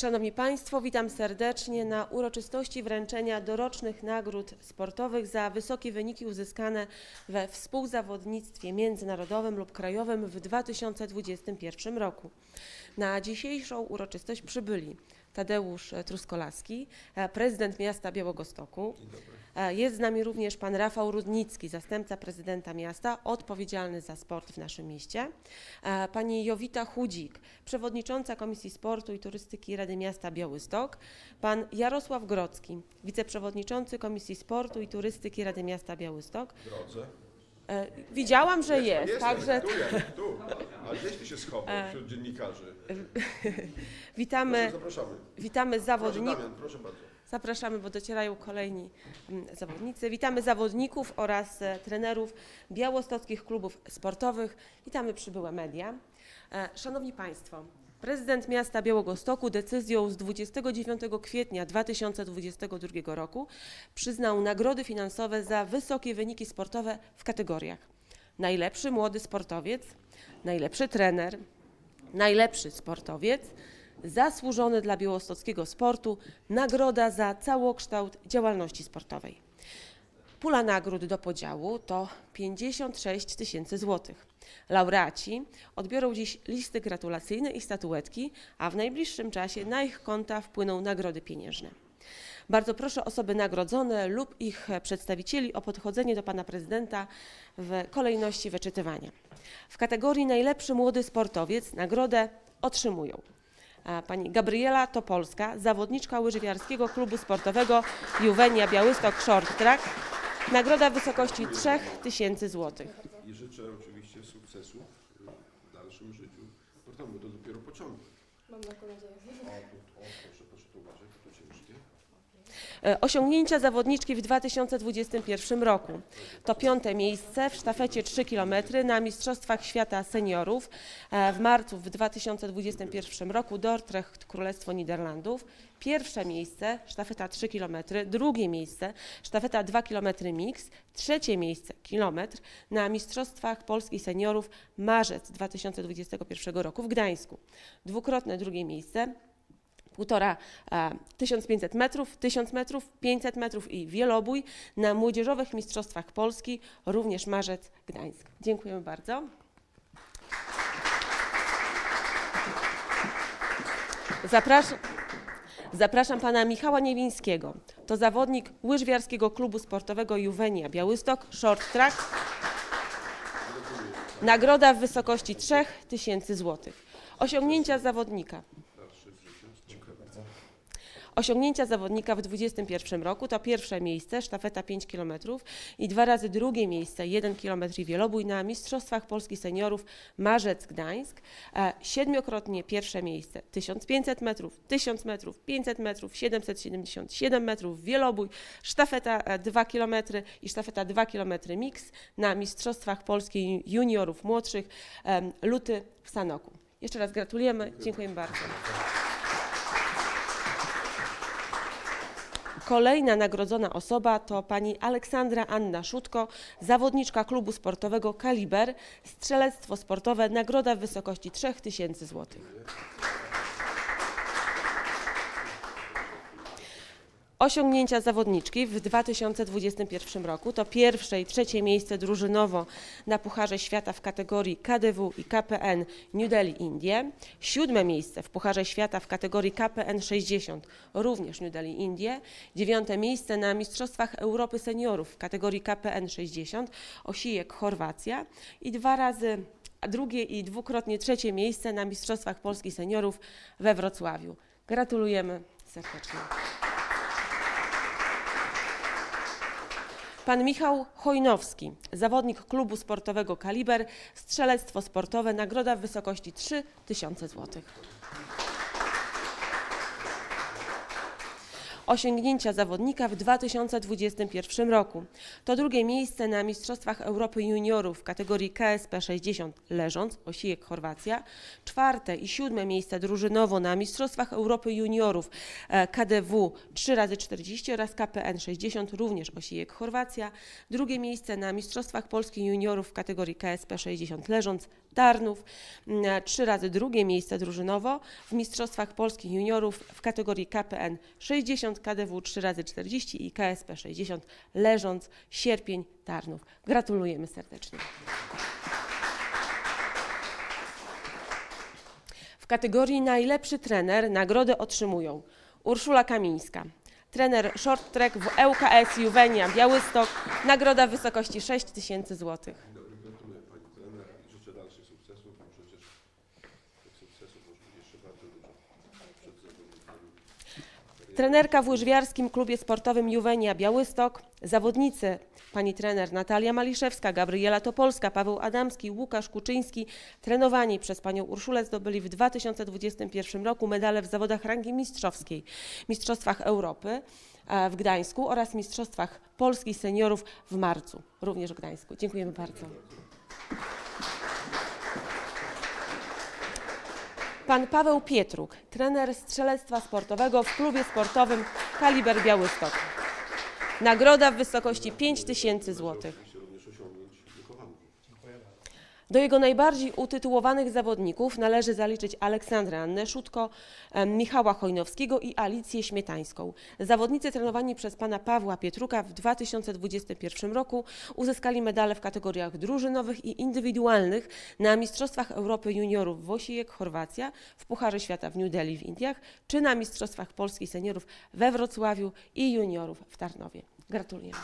Szanowni Państwo, witam serdecznie na uroczystości wręczenia dorocznych nagród sportowych za wysokie wyniki uzyskane we współzawodnictwie międzynarodowym lub krajowym w 2021 roku. Na dzisiejszą uroczystość przybyli Tadeusz Truskolaski, prezydent miasta Białegostoku. E, Jest z nami również pan Rafał Rudnicki, zastępca prezydenta miasta, odpowiedzialny za sport w naszym mieście. E, Pani Jowita Chudzik, przewodnicząca Komisji Sportu i Turystyki Rady Miasta Białystok. Pan Jarosław Grodzki, wiceprzewodniczący Komisji Sportu i Turystyki Rady Miasta Białystok. drodze. E, Widziałam, że jest, Jestem, także tu jest, tu. A gdzieś ty się schował wśród dziennikarzy. witamy, Proszę, witamy Proszę zawodników. Damian, proszę bardzo. Zapraszamy, bo docierają kolejni mm, zawodnicy. Witamy zawodników oraz e, trenerów białostockich klubów sportowych. Witamy przybyłe media. E, Szanowni Państwo, prezydent miasta Białegostoku decyzją z 29 kwietnia 2022 roku przyznał nagrody finansowe za wysokie wyniki sportowe w kategoriach najlepszy młody sportowiec, najlepszy trener, najlepszy sportowiec, zasłużony dla białostockiego sportu, nagroda za całokształt działalności sportowej. Pula nagród do podziału to 56 tysięcy złotych. Laureaci odbiorą dziś listy gratulacyjne i statuetki, a w najbliższym czasie na ich konta wpłyną nagrody pieniężne. Bardzo proszę osoby nagrodzone lub ich przedstawicieli o podchodzenie do pana prezydenta w kolejności wyczytywania. W kategorii najlepszy młody sportowiec nagrodę otrzymują pani Gabriela Topolska, zawodniczka łyżwiarskiego klubu sportowego Juwenia Białystok Short Track. Nagroda w wysokości 3000 zł. I życzę oczywiście sukcesu w dalszym życiu sportowym, bo to dopiero początek. Mam taką nadzieję. O, tu, o proszę, proszę tu uważać, to ciężkie. E, Osiągnięcia zawodniczki w 2021 roku to piąte miejsce w sztafecie 3 km na Mistrzostwach Świata Seniorów e, w marcu w 2021 roku Dordrecht, Królestwo Niderlandów. Pierwsze miejsce sztafeta 3 km, drugie miejsce sztafeta 2 km mix, trzecie miejsce kilometr na Mistrzostwach Polski Seniorów marzec 2021 roku w Gdańsku. Dwukrotne drugie miejsce półtora, e, 1500 metrów, 1000 metrów, 500 metrów i wielobój na Młodzieżowych Mistrzostwach Polski, również marzec Gdańsk. Dziękujemy bardzo. Zapraszam, zapraszam pana Michała Niewińskiego. To zawodnik łyżwiarskiego klubu sportowego Juwenia Białystok, short track. Nagroda w wysokości 3000 zł. Osiągnięcia zawodnika. Dalszy w życiu. Dziękuję bardzo. Osiągnięcia zawodnika w 2021 roku to pierwsze miejsce, sztafeta 5 km i dwa razy drugie miejsce, 1 km i wielobój na Mistrzostwach Polski Seniorów Marzec Gdańsk. E, Siedmiokrotnie pierwsze miejsce, 1500 metrów, 1000 metrów, 500 metrów, 777 metrów, wielobój, sztafeta e, 2 km i sztafeta 2 km mix na Mistrzostwach Polski Juniorów Młodszych luty w Sanoku. Jeszcze raz gratulujemy, dziękujemy bardzo. Kolejna nagrodzona osoba to pani Aleksandra Anna Szutko, zawodniczka klubu sportowego Kaliber, strzelectwo sportowe, nagroda w wysokości 3000 zł. Osiągnięcia zawodniczki w 2021 roku to pierwsze i trzecie miejsce drużynowo na Pucharze Świata w kategorii KDW i KPN New Delhi, Indie. Siódme miejsce w Pucharze Świata w kategorii KPN 60, również New Delhi, Indie. Dziewiąte miejsce na Mistrzostwach Europy Seniorów w kategorii KPN 60, Osijek, Chorwacja. I dwa razy a drugie i dwukrotnie trzecie miejsce na Mistrzostwach Polski Seniorów we Wrocławiu. Gratulujemy serdecznie. Pan Michał Chojnowski, zawodnik klubu sportowego Kaliber, strzelectwo sportowe, nagroda w wysokości 3000 zł. Osiągnięcia zawodnika w 2021 roku. To drugie miejsce na Mistrzostwach Europy Juniorów w kategorii KSP 60 leżąc, Osijek Chorwacja. Czwarte i siódme miejsce drużynowo na Mistrzostwach Europy Juniorów e, KDW 3x40 oraz KPN 60 również Osijek Chorwacja. Drugie miejsce na Mistrzostwach Polski Juniorów w kategorii KSP 60 leżąc Tarnów. Mm, Trzy razy drugie miejsce drużynowo w Mistrzostwach Polski Juniorów w kategorii KPN 60, KDW 3 razy 40 i KSP 60 leżąc Sierpień Tarnów. Gratulujemy serdecznie. W kategorii najlepszy trener nagrodę otrzymują Urszula Kamińska, trener short track w ŁKS Juwenia Białystok, nagroda w wysokości 6 tysięcy złotych. Dzień dobry, gratuluję Pani trener i życzę dalszych sukcesów, bo przecież tych sukcesów może być jeszcze bardzo dużo przed zawodnikami. Trenerka w łyżwiarskim klubie sportowym Juwenia Białystok, zawodnicy pani trener Natalia Maliszewska, Gabriela Topolska, Paweł Adamski, Łukasz Kuczyński, trenowani przez panią Urszulę zdobyli w 2021 roku medale w zawodach rangi mistrzowskiej, Mistrzostwach Europy e, w Gdańsku oraz Mistrzostwach Polski Seniorów w marcu, również w Gdańsku. Dziękujemy bardzo. Pan Paweł Pietruk, trener strzelectwa sportowego w klubie sportowym Kaliber Białystok. Nagroda w wysokości 5 tysięcy złotych. Oczywiście również osiągnięć wychowanych. Do jego najbardziej utytułowanych zawodników należy zaliczyć Aleksandrę Annę Szutko, Michała Chojnowskiego i Alicję Śmietańską. Zawodnicy trenowani przez pana Pawła Pietruka w 2021 roku uzyskali medale w kategoriach drużynowych i indywidualnych na Mistrzostwach Europy Juniorów w Osijek, Chorwacja, w Pucharze Świata w New Delhi w Indiach, czy na Mistrzostwach Polski Seniorów we Wrocławiu i juniorów w Tarnowie. Gratulujemy.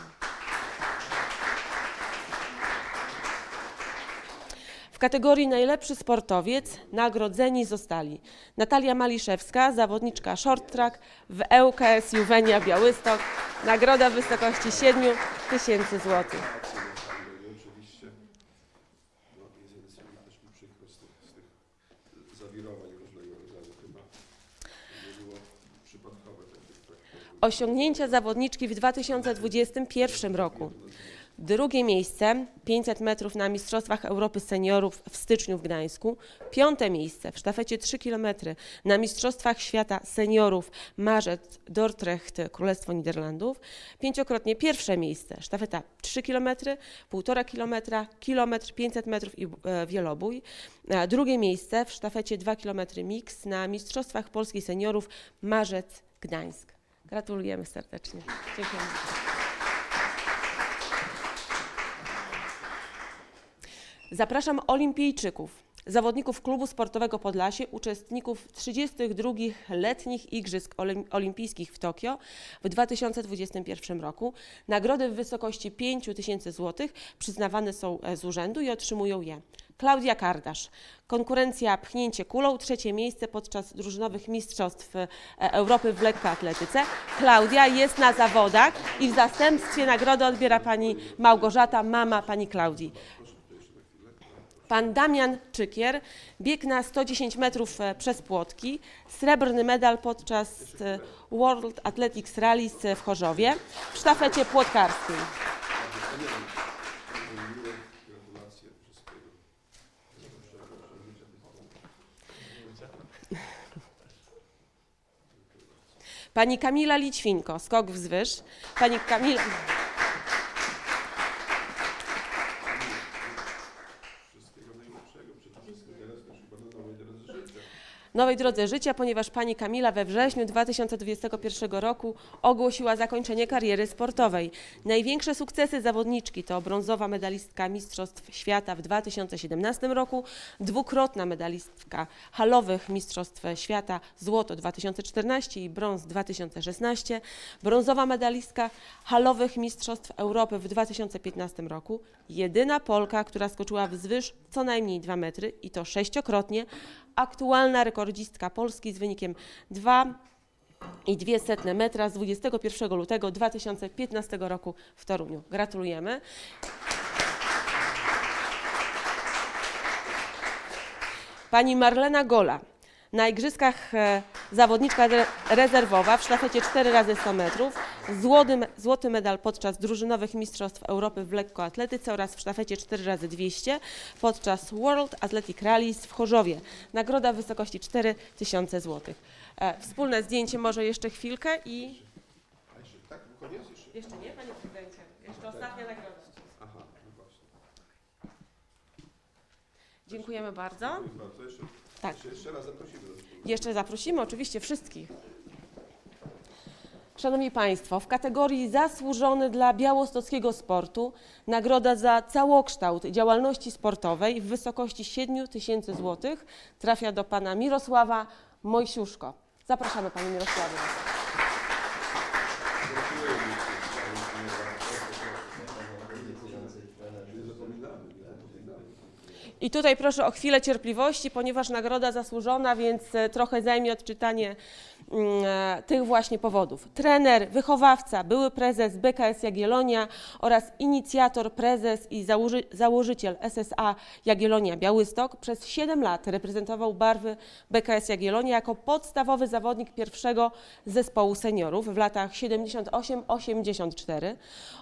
W kategorii najlepszy sportowiec nagrodzeni zostali Natalia Maliszewska, zawodniczka short track w ŁKS Juwenia Białystok. Nagroda w wysokości 7 tysięcy złotych. Osiągnięcia zawodniczki w 2021 roku. Drugie miejsce 500 metrów na Mistrzostwach Europy Seniorów w styczniu w Gdańsku. Piąte miejsce w sztafecie 3 km na Mistrzostwach Świata Seniorów Marzec Dordrecht Królestwo Niderlandów. Pięciokrotnie pierwsze miejsce sztafeta 3 km, 1,5 km, kilometr 500 metrów i e, wielobój. E, Drugie miejsce w sztafecie 2 km mix na Mistrzostwach Polski Seniorów Marzec Gdańsk. Gratulujemy serdecznie. Dziękujemy. Zapraszam olimpijczyków, zawodników klubu sportowego Podlasie, uczestników 32 letnich Igrzysk Olim- Olimpijskich w Tokio w 2021 roku. Nagrody w wysokości 5 tysięcy złotych przyznawane są e, z urzędu i otrzymują je Klaudia Kardasz. Konkurencja pchnięcie kulą, trzecie miejsce podczas drużynowych mistrzostw e, Europy w lekkoatletyce. Klaudia jest na zawodach i w zastępstwie nagrody odbiera pani Małgorzata, mama pani Klaudii. Pan Damian Czykier, bieg na 110 metrów e, przez płotki, srebrny medal podczas e, World Athletics Rallies w Chorzowie w sztafecie płotkarskiej. Pani Kamila Lićwinko, skok wzwyż. Pani Kamila... Wszystkiego najlepszego. Przede wszystkim teraz też chyba na nowej drodze życia. Nowej drodze życia, ponieważ pani Kamila we wrześniu 2021 roku ogłosiła zakończenie kariery sportowej. Największe sukcesy zawodniczki to brązowa medalistka Mistrzostw Świata w 2017 roku, dwukrotna medalistka halowych Mistrzostw Świata złoto 2014 i brąz 2016, brązowa medalistka halowych Mistrzostw Europy w 2015 roku, jedyna Polka, która skoczyła wzwyż co najmniej 2 metry i to sześciokrotnie, aktualna rekordzistka Polski z wynikiem 2 i 200 metra z 21 lutego 2015 roku w Toruniu. Gratulujemy. Pani Marlena Gola, Na igrzyskach e, zawodniczka re- rezerwowa w sztafecie 4 razy 100 metrów, złoty, złoty medal podczas drużynowych Mistrzostw Europy w lekkoatletyce oraz w sztafecie 4 razy 200 podczas World Athletic Rallies w Chorzowie. Nagroda w wysokości 4000 zł. E, Wspólne zdjęcie może jeszcze chwilkę i... Tak, koniec jeszcze? Jeszcze nie, panie prezydencie. Jeszcze ostatnia nagroda. Aha, no właśnie. Dziękujemy bardzo. Dziękuję bardzo. Tak. jeszcze, raz zaprosimy. Jeszcze zaprosimy oczywiście wszystkich. Szanowni Państwo, w kategorii zasłużony dla białostockiego sportu nagroda za całokształt działalności sportowej w wysokości 7 tysięcy złotych trafia do pana Mirosława Mojsiuszko. Zapraszamy panie Mirosławie. I tutaj proszę o chwilę cierpliwości, ponieważ nagroda zasłużona, więc e, trochę zajmie odczytanie mm, e, tych właśnie powodów. Trener, wychowawca, były prezes BKS Jagiellonia oraz inicjator, prezes i założy, założyciel SSA Jagiellonia Białystok przez 7 lat reprezentował barwy BKS Jagiellonia jako podstawowy zawodnik pierwszego zespołu seniorów w latach 78-84.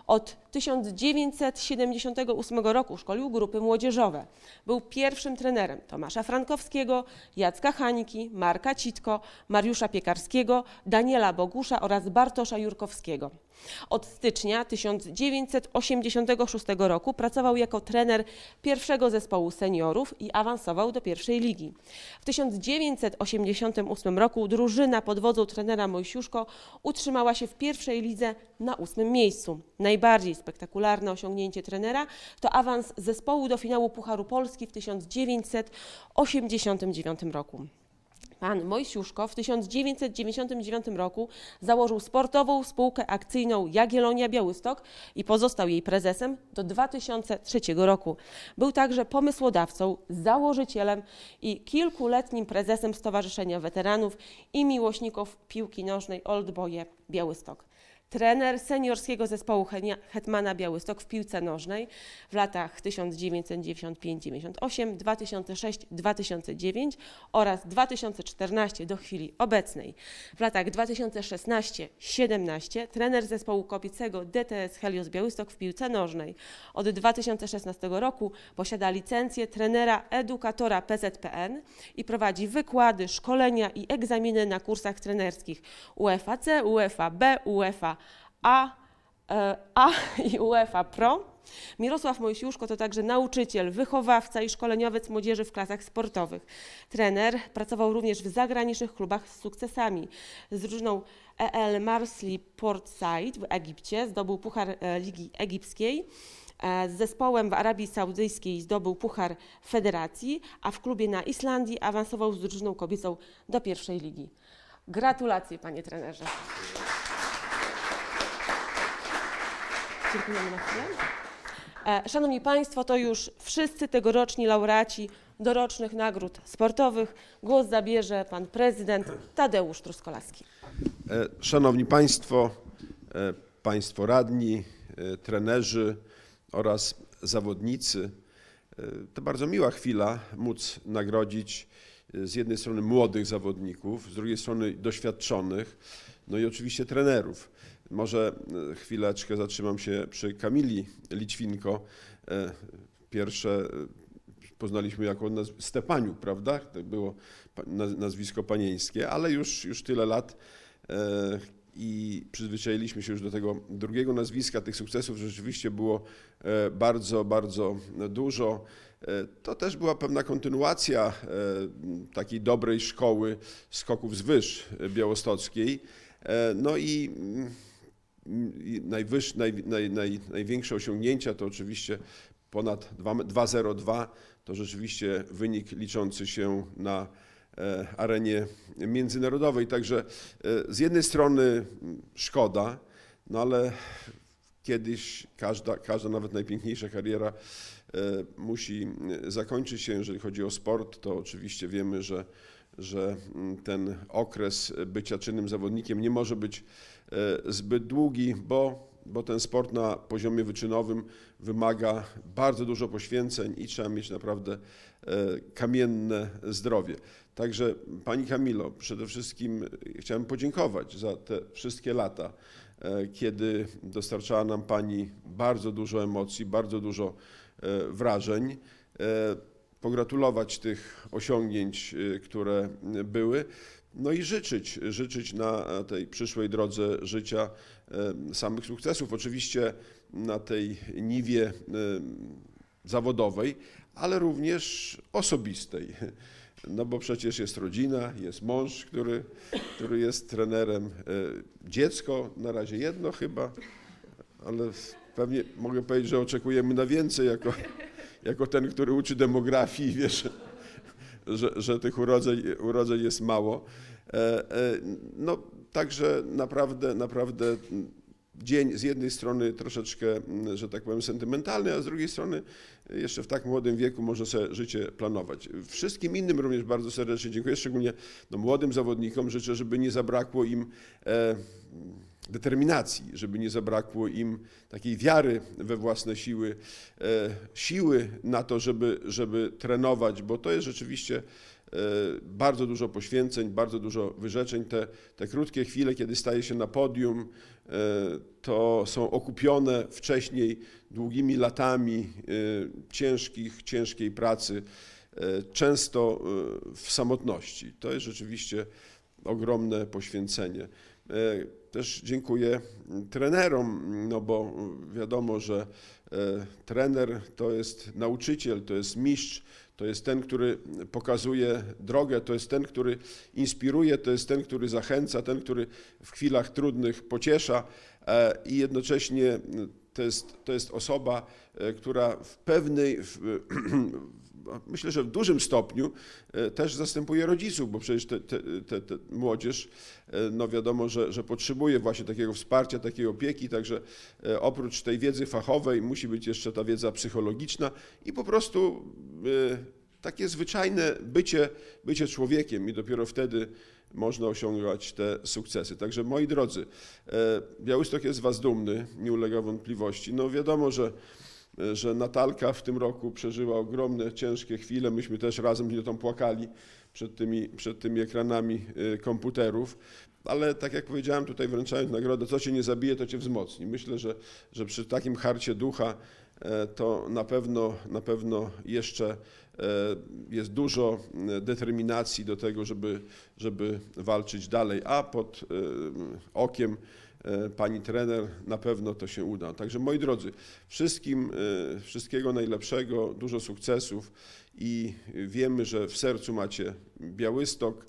Od 1978 roku szkolił grupy młodzieżowe. Był pierwszym trenerem Tomasza Frankowskiego, Jacka Hańki, Marka Citko, Mariusza Piekarskiego, Daniela Bogusza oraz Bartosza Jurkowskiego. Od stycznia 1986 roku pracował jako trener pierwszego zespołu seniorów i awansował do pierwszej ligi. W 1988 roku drużyna pod wodzą trenera Mojsiuszko utrzymała się w pierwszej lidze na ósmym miejscu. Najbardziej spektakularne osiągnięcie trenera to awans zespołu do finału Pucharu Polski w 1989 roku. Pan Mojsiuszko w 1999 roku założył sportową spółkę akcyjną Jagiellonia Białystok i pozostał jej prezesem do 2003 roku. Był także pomysłodawcą, założycielem i kilkuletnim prezesem Stowarzyszenia Weteranów i Miłośników Piłki Nożnej Oldboje Białystok. Trener seniorskiego zespołu Hetmana Białystok w piłce nożnej w latach 1995-98, 2006-2009 oraz 2014 do chwili obecnej. W latach 2016-17 trener zespołu kobiecego DTS Helios Białystok w piłce nożnej. Od 2016 roku posiada licencję trenera edukatora PZPN i prowadzi wykłady, szkolenia i egzaminy na kursach trenerskich UEFA C, UEFA B, UEFA A, e, A i UEFA Pro. Mirosław Mojsiuszko to także nauczyciel, wychowawca i szkoleniowiec młodzieży w klasach sportowych. Trener pracował również w zagranicznych klubach z sukcesami. Z drużyną EL Marsli Port Said w Egipcie zdobył Puchar e, Ligi Egipskiej. E, Z zespołem w Arabii Saudyjskiej zdobył Puchar Federacji, a w klubie na Islandii awansował z drużyną kobiecą do pierwszej ligi. Gratulacje, panie trenerze. Dziękujemy na chwilę. E, Szanowni Państwo, to już wszyscy tegoroczni laureaci dorocznych nagród sportowych. Głos zabierze pan prezydent Tadeusz Truskolaski. E, Szanowni Państwo, e, Państwo radni, trenerzy oraz zawodnicy, to bardzo miła chwila móc nagrodzić z jednej strony młodych zawodników, z drugiej strony doświadczonych, no i oczywiście trenerów. Może e, chwileczkę zatrzymam się przy Kamili Lićwinko. E, Pierwsze e, poznaliśmy jako Stepaniu, prawda? To było nazwisko panieńskie, ale już, już tyle lat i przyzwyczailiśmy się już do tego drugiego nazwiska. Tych sukcesów rzeczywiście było bardzo, bardzo dużo. To też była pewna kontynuacja takiej dobrej szkoły skoków z wyż białostockiej. No i mm, i najwyż, naj, naj, naj, największe osiągnięcia to oczywiście ponad 2 2,02 to rzeczywiście wynik liczący się na e, arenie międzynarodowej. Także e, z jednej strony szkoda, no ale kiedyś każda, każda nawet najpiękniejsza kariera e, musi zakończyć się. Jeżeli chodzi o sport, to oczywiście wiemy, że, że ten okres bycia czynnym zawodnikiem nie może być zbyt długi, bo bo ten sport na poziomie wyczynowym wymaga bardzo dużo poświęceń i trzeba mieć naprawdę e, kamienne zdrowie. Także Pani Kamilo, przede wszystkim chciałem podziękować za te wszystkie lata, e, kiedy dostarczała nam Pani bardzo dużo emocji, bardzo dużo e, wrażeń. E, Pogratulować tych osiągnięć, e, które były. No i życzyć, życzyć na tej przyszłej drodze życia samych sukcesów. Oczywiście na tej niwie zawodowej, ale również osobistej. No bo przecież jest rodzina, jest mąż, który, który jest trenerem, e, dziecko, na razie jedno chyba, ale pewnie mogę powiedzieć, że oczekujemy na więcej jako, jako ten, który uczy demografii, wiesz, że, że tych urodzeń, urodzeń jest mało. E, e, No także naprawdę, naprawdę dzień z jednej strony troszeczkę, mm, że tak powiem, sentymentalny, a z drugiej strony jeszcze w tak młodym wieku można sobie życie planować. Wszystkim innym również bardzo serdecznie dziękuję, szczególnie no, młodym zawodnikom. Życzę, żeby nie zabrakło im e, determinacji, żeby nie zabrakło im takiej wiary we własne siły, e, siły na to, żeby, żeby trenować, bo to jest rzeczywiście e, bardzo dużo poświęceń, bardzo dużo wyrzeczeń. Te, te krótkie chwile, kiedy staje się na podium, e, to są okupione wcześniej długimi latami ciężkich, ciężkiej pracy, często w samotności. To jest rzeczywiście ogromne poświęcenie. Też dziękuję trenerom, no bo wiadomo, że e, trener to jest nauczyciel, to jest mistrz, to jest ten, który pokazuje drogę, to jest ten, który inspiruje, to jest ten, który zachęca, ten, który w chwilach trudnych pociesza e, i jednocześnie to jest, to jest osoba, e, która w pewnej, w, myślę, że w dużym stopniu e, też zastępuje rodziców, bo przecież te, te, te, te młodzież, e, no wiadomo, że, że potrzebuje właśnie takiego wsparcia, takiej opieki, także e, oprócz tej wiedzy fachowej musi być jeszcze ta wiedza psychologiczna i po prostu takie zwyczajne bycie, bycie człowiekiem i dopiero wtedy można osiągać te sukcesy. Także moi drodzy, Białystok jest Was dumny, nie ulega wątpliwości. No wiadomo, że że Natalka w tym roku przeżyła ogromne, ciężkie chwile. Myśmy też razem z nią płakali przed tymi, przed tymi ekranami y, komputerów. Ale tak jak powiedziałem tutaj wręczając nagrodę, co cię nie zabije, to cię wzmocni. Myślę, że, że przy takim harcie ducha e, to na pewno, na pewno jeszcze e, jest dużo e, determinacji do tego, żeby, żeby walczyć dalej, a pod e, okiem e, pani trener na pewno to się uda. Także moi drodzy, wszystkim e, wszystkiego najlepszego, dużo sukcesów i wiemy, że w sercu macie Białystok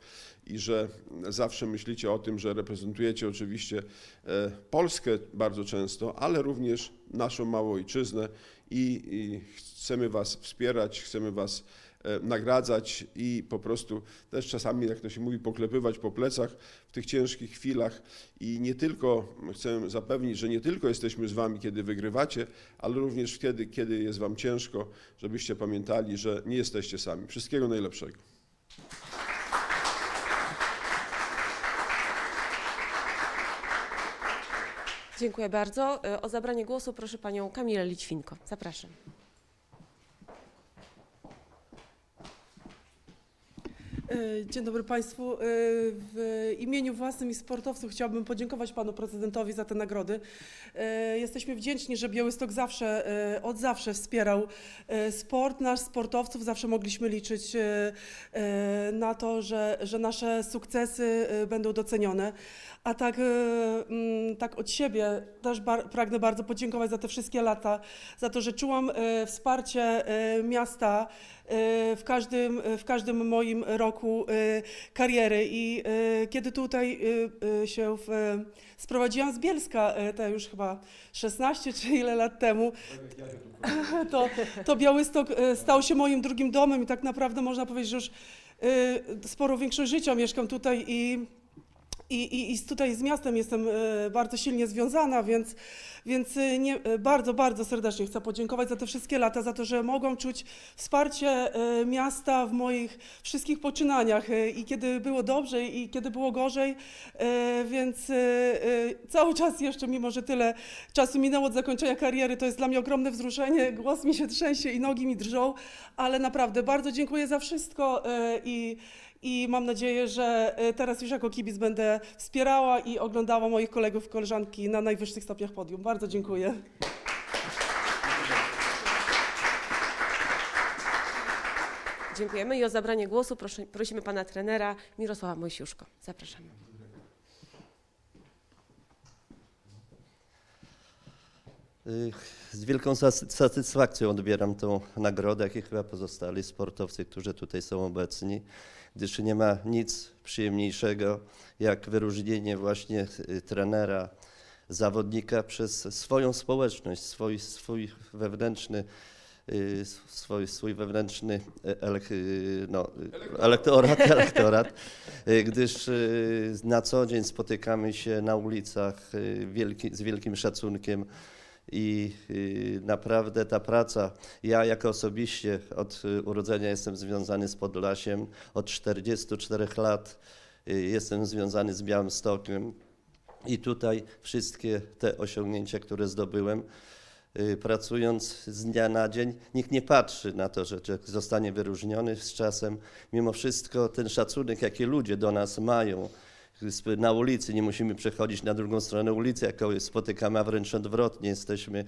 i że zawsze myślicie o tym, że reprezentujecie oczywiście e, Polskę bardzo często, ale również naszą małą ojczyznę i, i chcemy Was wspierać, chcemy Was e, nagradzać i po prostu też czasami, jak to się mówi, poklepywać po plecach w tych ciężkich chwilach i nie tylko chcę zapewnić, że nie tylko jesteśmy z Wami, kiedy wygrywacie, ale również wtedy, kiedy jest Wam ciężko, żebyście pamiętali, że nie jesteście sami. Wszystkiego najlepszego. Dziękuję bardzo. E, O zabranie głosu proszę panią Kamilę Lićwinko. Zapraszam. Dzień dobry Państwu. E, W imieniu własnym i sportowców chciałabym podziękować Panu Prezydentowi za te nagrody. E, Jesteśmy wdzięczni, że Białystok zawsze, e, od zawsze wspierał e, sport, nasz sportowców. Zawsze mogliśmy liczyć e, e, na to, że, że nasze sukcesy e, będą docenione. A tak, e, mm, tak od siebie też bar, pragnę bardzo podziękować za te wszystkie lata, za to, że czułam e, wsparcie e, miasta e, w każdym, w każdym moim roku e, kariery. I e, kiedy tutaj e, e, się w, e, sprowadziłam z Bielska, e, te już chyba 16 czy ile lat temu, to, to Białystok e, stał się moim drugim domem i tak naprawdę można powiedzieć, że już e, sporo większość życia mieszkam tutaj i I, i, I tutaj z miastem jestem e, bardzo silnie związana, więc, więc e, nie, e, bardzo, bardzo serdecznie chcę podziękować za te wszystkie lata, za to, że mogłam czuć wsparcie miasta w moich wszystkich poczynaniach i kiedy było dobrze i kiedy było gorzej, więc cały czas jeszcze, mimo że tyle czasu minęło od zakończenia kariery, to jest dla mnie ogromne wzruszenie, głos mi się trzęsie i nogi mi drżą, ale naprawdę bardzo dziękuję za wszystko i i mam nadzieję, że e, teraz już jako kibic będę wspierała i oglądała moich kolegów i koleżanki na najwyższych stopniach podium. Bardzo dziękuję. Dziękujemy i o zabranie głosu proszę, prosimy pana trenera Mirosława Mojsiuszko. Zapraszamy. Z wielką satysfakcją odbieram tą nagrodę, jak i chyba pozostali sportowcy, którzy tutaj są obecni, gdyż nie ma nic przyjemniejszego jak wyróżnienie właśnie y, trenera, zawodnika przez swoją społeczność, swój, swój wewnętrzny y, swój, swój wewnętrzny e, elek, y, no, elektorat, elektorat, gdyż na co dzień spotykamy się na ulicach wielki, z wielkim szacunkiem i y, naprawdę ta praca, ja jako osobiście od y, urodzenia jestem związany z Podlasiem, od 44 lat y, jestem związany z Białymstokiem i tutaj wszystkie te osiągnięcia, które zdobyłem, pracując z dnia na dzień, nikt nie patrzy na to, że zostanie wyróżniony z czasem. Mimo wszystko ten szacunek, jaki ludzie do nas mają, na ulicy, nie musimy przechodzić na drugą stronę ulicy, jak kogoś spotykamy, a wręcz odwrotnie, jesteśmy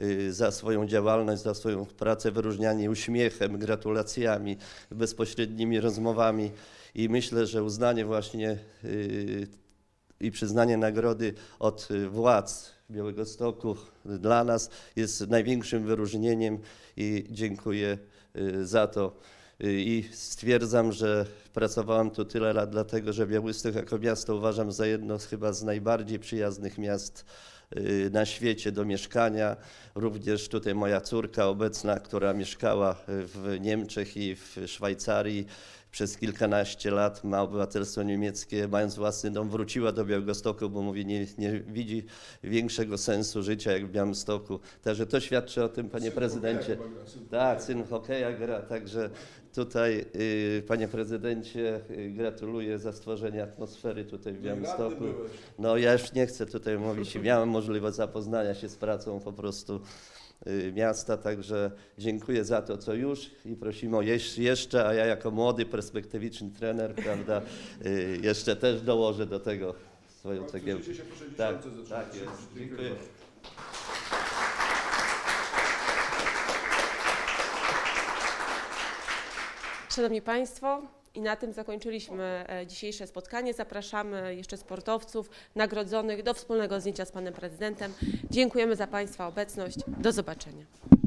y, za swoją działalność, za swoją pracę wyróżniani uśmiechem, gratulacjami, bezpośrednimi rozmowami i myślę, że uznanie właśnie y, i przyznanie nagrody od władz Białego Stoku dla nas jest największym wyróżnieniem i dziękuję y, za to. Y, I stwierdzam, że pracowałam tu tyle lat, dlatego że Białystok jako miasto uważam za jedno z chyba z najbardziej przyjaznych miast y, na świecie do mieszkania. Również tutaj moja córka obecna, która mieszkała w Niemczech i w Szwajcarii przez kilkanaście lat, ma obywatelstwo niemieckie, mając własny dom, wróciła do Białegostoku, bo mówi, nie, nie widzi większego sensu życia jak w Białymstoku. Także to świadczy o tym, panie prezydencie. Tak, syn hokeja gra, także tutaj, y, panie prezydencie, y, gratuluję za stworzenie atmosfery tutaj w Białymstoku. No ja już nie chcę tutaj mówić, miałem możliwość zapoznania się z pracą po prostu miasta, także dziękuję za to, co już i prosimy o jeszcze, a ja jako młody, perspektywiczny trener, prawda, y, jeszcze też dołożę do tego swoją cegiełkę. Cieszycie się po 60 Tak, tak jest. Dziękuję. Szanowni Państwo, i na tym zakończyliśmy e, dzisiejsze spotkanie. Zapraszamy jeszcze sportowców nagrodzonych do wspólnego zdjęcia z Panem Prezydentem. Dziękujemy za Państwa obecność. Do zobaczenia.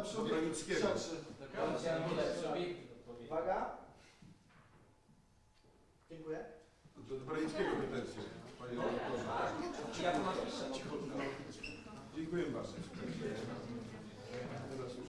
Od Branickiego. Uwaga.